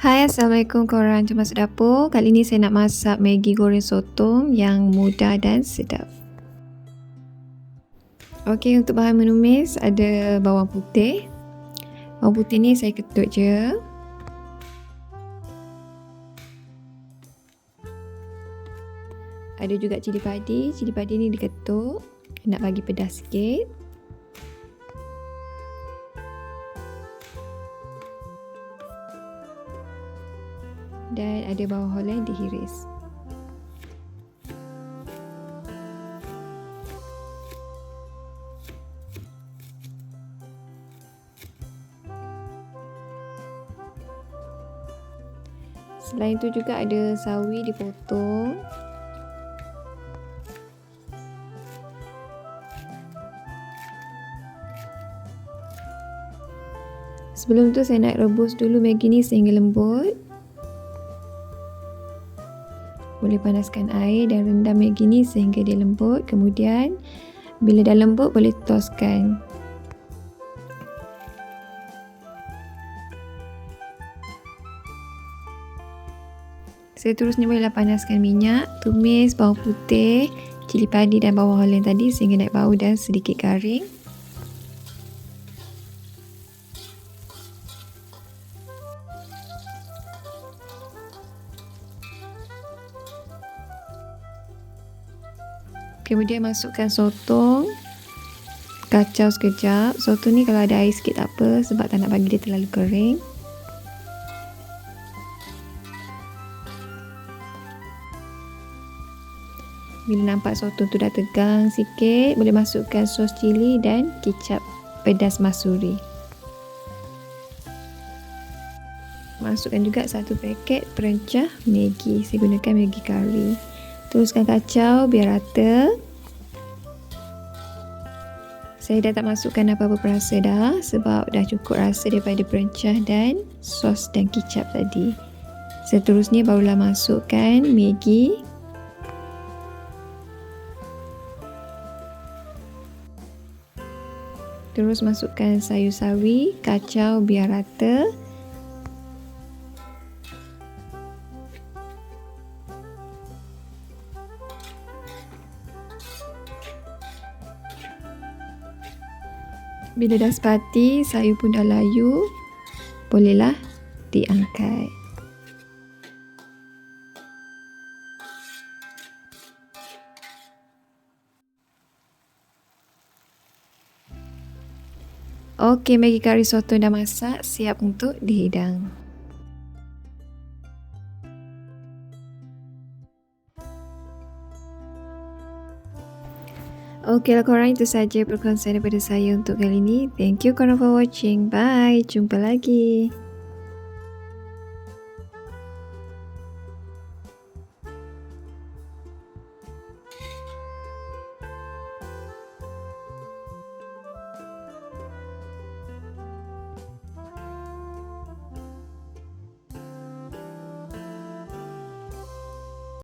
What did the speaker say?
Hai Assalamualaikum korang masuk dapur. Kali ni saya nak masak Maggi goreng sotong Yang mudah dan sedap. Ok untuk bahan menumis Ada bawang putih. Bawang putih ni saya ketut je. Ada juga cili padi. Cili padi ni diketuk. Nak bagi pedas sikit dan ada bawang holland dihiris. Selain itu juga ada sawi dipotong. Sebelum tu saya nak rebus dulu Maggi ni sehingga lembut. Boleh panaskan air dan rendam Maggi ni sehingga dia lembut. Kemudian bila dah lembut boleh toskan. Seterusnya bolehlah panaskan minyak, tumis bawang putih, cili padi dan bawang holland tadi sehingga naik bau dan sedikit garing. Kemudian masukkan sotong. Kacau sekejap. Sotong ni kalau ada air sikit tak apa sebab tak nak bagi dia terlalu kering. Bila nampak sotong tu dah tegang sikit, boleh masukkan sos cili dan kicap pedas masuri. Masukkan juga satu paket perencah Maggi. Saya gunakan Maggi curry. Teruskan kacau biar rata. Saya dah tak masukkan apa-apa perasa dah sebab dah cukup rasa daripada perencah dan sos dan kicap tadi. Seterusnya barulah masukkan Maggi. Terus masukkan sayur sawi, kacau biar rata. Bila dah sepati, sayur pun dah layu, bolehlah diangkat. Okey, Maggi kari soto dah masak, siap untuk dihidang. Okeylah korang itu saja perkongsian daripada saya untuk kali ini. Thank you korang for watching. Bye. Jumpa lagi.